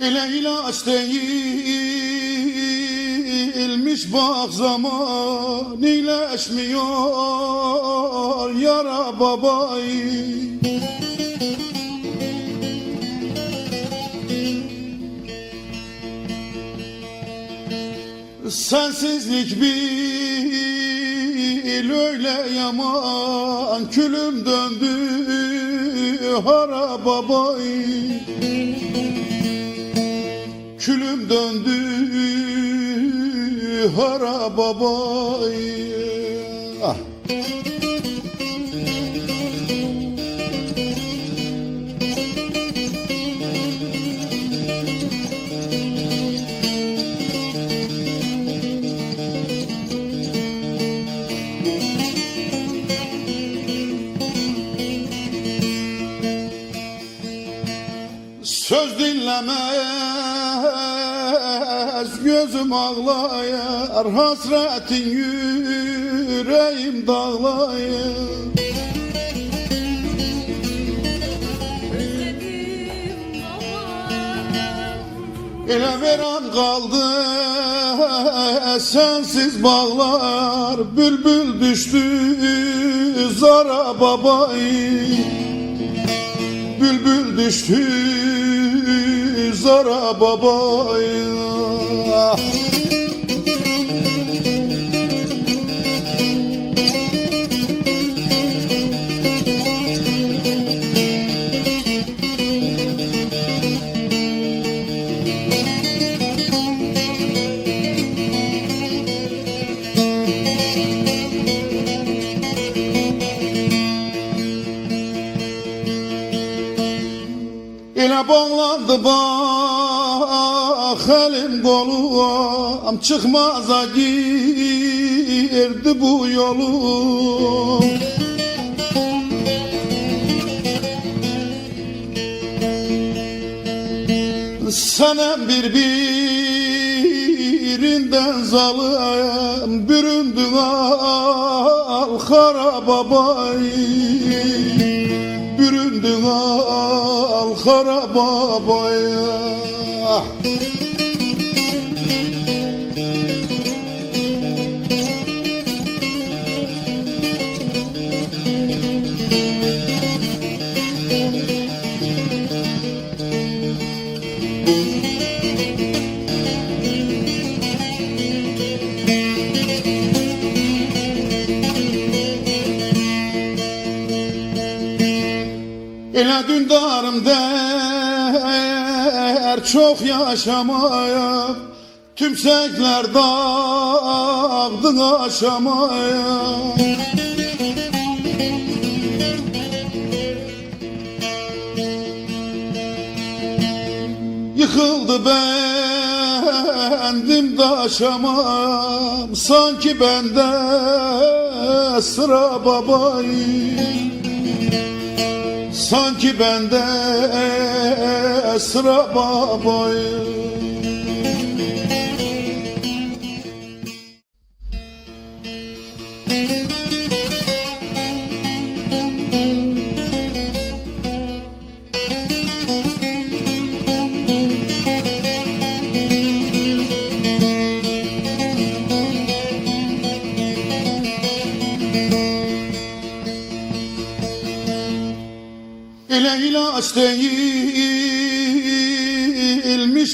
İle ilaç değilmiş bak zaman iyileşmiyor yara babayı. Sensizlik bil öyle yaman Külüm döndü hara babayı. Külüm döndü hara babayı ah. Söz dinlemez gözüm ağlayar Hasretin yüreğim dağlayar Ele veren kaldı sensiz bağlar. Bülbül düştü zara babayı. Bülbül düştü zara babayı Elə bağlandı bak elim kolum. Çıkmaza girdi bu yolum. Senem birbirinden zalim Büründün al kara babayı Büründün al kara babaya Çok yaşamaya Tümsekler dağdı aşamaya. Yıkıldı bendim daşamam Sanki bende sıra babayı Sanki bende sıra babayı İlaç değilmiş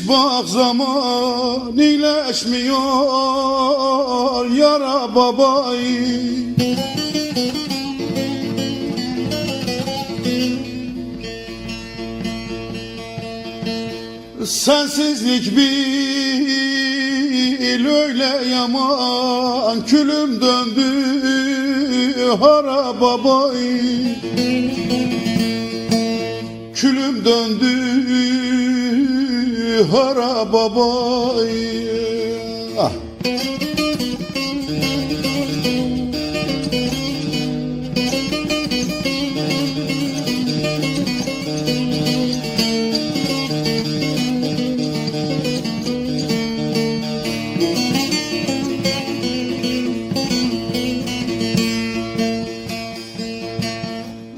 bak zaman iyileşmiyor. Yara babayı Sensizlik bil öyle yaman Külüm döndü. Hara babayı Külüm döndü harababaya ah.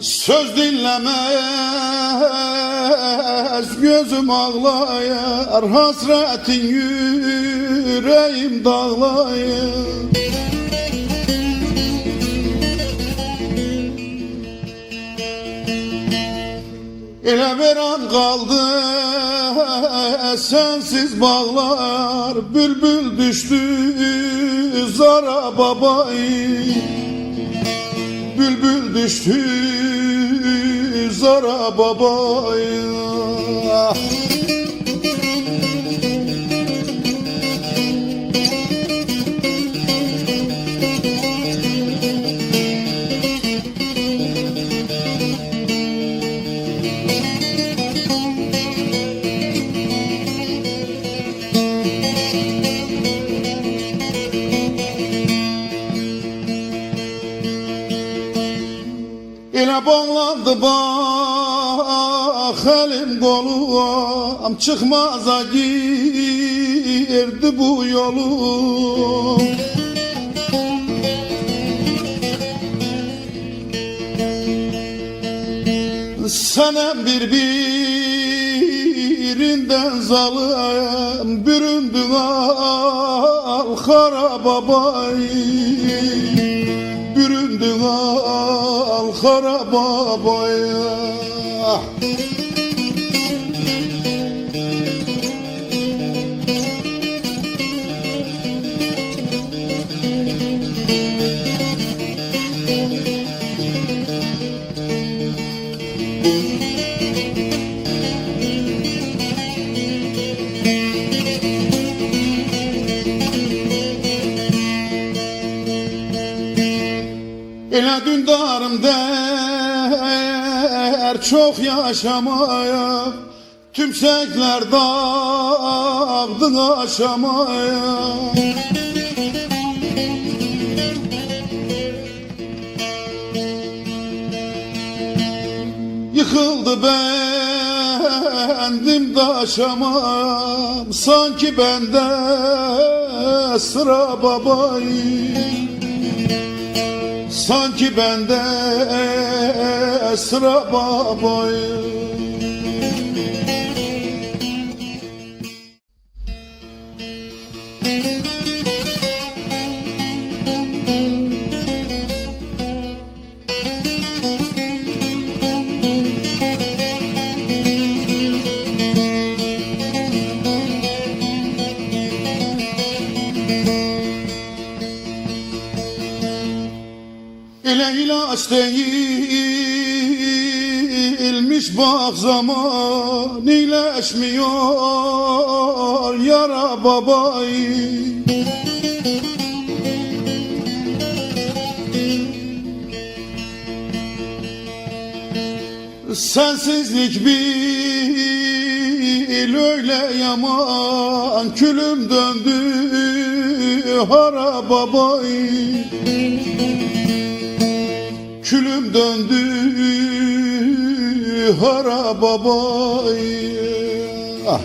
Söz dinleme gözüm ağlayar Hasretin yüreğim dağlayar Elə bir an qaldı sensiz bağlar. Bülbül düştü zara babay Bülbül düştü zara babay bağlandı bax əlim qolum Çıxmaza girdi bu yolum. Sənem bir-birindən zalım Büründün al xarababay Büründün al xarababay Elə dündarım der çok yaşamaya Tümsekler dağdın aşamaya Yıkıldı bendim daşamam Sanki bende sıra babayım Sanki bende sıra babayım Ele ilaç değilmiş bak zaman iyileşmiyor yara babay Sensizlik bil öyle yaman Külüm döndü hara babay Külüm döndü hara babay ah.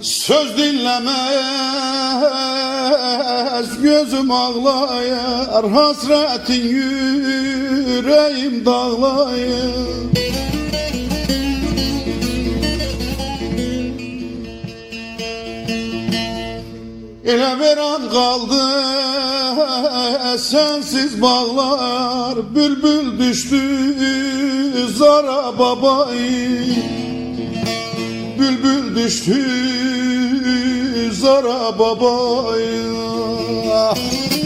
Söz dinlemez gözüm ağlayar Hasretin yüreğim dağlayar Elə bir an qaldı sensiz bağlar Bülbül düştü zara babay Bülbül düştü zara babay Ah.